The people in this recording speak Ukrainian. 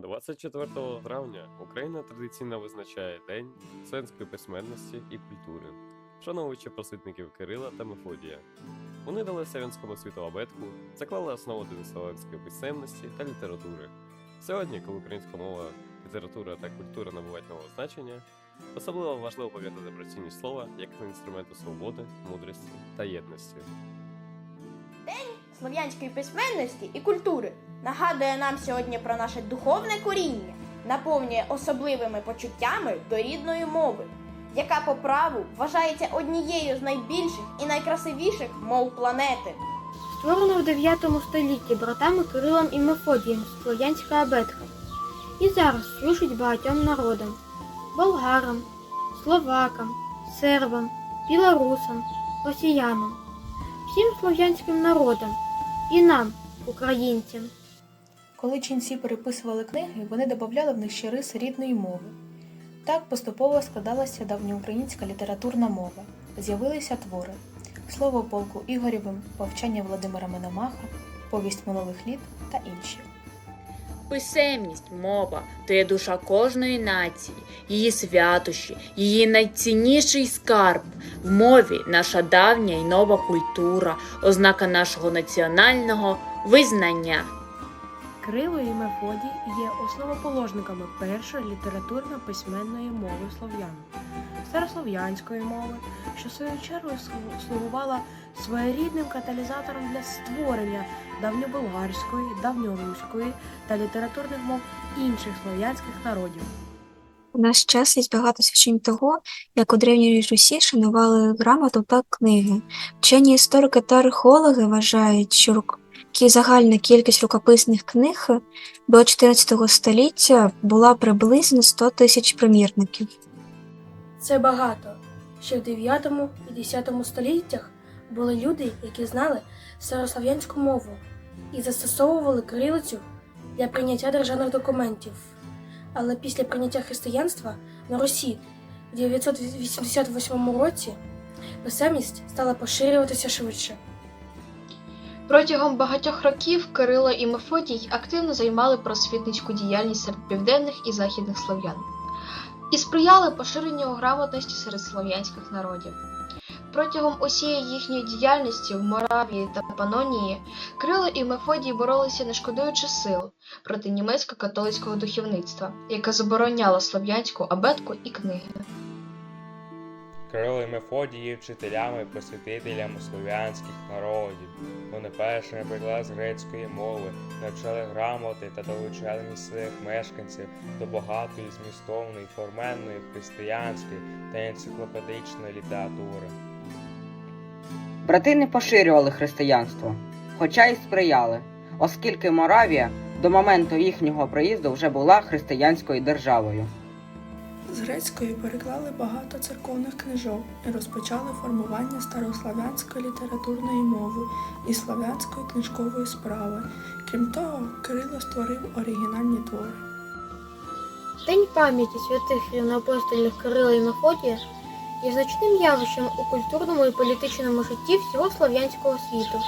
24 травня Україна традиційно визначає День слов'янської письменності і культури, вшановуючи просвітників Кирила та Мефодія. Вони дали слов'янському світу абетку, заклали основу для слов'янської писемності та літератури. Сьогодні, коли українська мова, література та культура набувають нового значення, особливо важливо пам'ятати про цінність слова як інструменту свободи, мудрості та єдності. Слов'янської письменності і культури нагадує нам сьогодні про наше духовне коріння, наповнює особливими почуттями до рідної мови, яка по праву вважається однією з найбільших і найкрасивіших мов планети. Створено в 9 столітті братами Кирилом і Мефодієм слов'янська абетка. І зараз служить багатьом народам болгарам, словакам, сербам, білорусам, росіянам, всім слов'янським народам і нам, українцям. Коли ченці переписували книги, вони додавали в них ще риси рідної мови. Так поступово складалася давньоукраїнська літературна мова. З'явилися твори Слово полку Ігорєвим, Повчання Володимира Мономаха, Повість минулих літ та інші. Писемність, мова то є душа кожної нації, її святощі, її найцінніший скарб. В мові наша давня і нова культура, ознака нашого національного визнання. Кирило і Мефодій є основоположниками першої літературно-письменної мови слов'ян, старослов'янської мови, що в свою чергу слугувала своєрідним каталізатором для створення давньоболгарської, давньоруської та літературних мов інших слов'янських народів. У наш час є багато свідчень того, як у Древній Русі шанували грамоту та книги. Вчені історики та археологи вважають, що загальна кількість рукописних книг до 14 століття була приблизно 100 тисяч примірників. Це багато. Ще в 9 і 10 століттях були люди, які знали старослов'янську мову і застосовували кирилицю для прийняття державних документів. Але після прийняття християнства на Русі в 988 році писемність стала поширюватися швидше. Протягом багатьох років Кирило і Мефодій активно займали просвітницьку діяльність серед південних і західних слов'ян і сприяли поширенню грамотності серед слов'янських народів. Протягом усієї їхньої діяльності в Моравії та Панонії Кирило і Мефодій боролися, не шкодуючи сил проти німецько-католицького духовництва, яке забороняло слов'янську абетку і книги. Кирило і Мефодій є вчителями просвітителями слов'янських народів. Вони першими приклад з грецької мови, навчали грамоти та долучали місцевих мешканців до багатої змістовної, форменної, християнської та енциклопедичної літератури. Брати не поширювали християнство, хоча й сприяли, оскільки Моравія до моменту їхнього приїзду вже була християнською державою. З грецької переклали багато церковних книжок і розпочали формування старослав'янської літературної мови і славянської книжкової справи. Крім того, Кирило створив оригінальні твори. День пам'яті святих рівноапостольних Кирила і Мефодія є значним явищем у культурному і політичному житті всього слов'янського світу.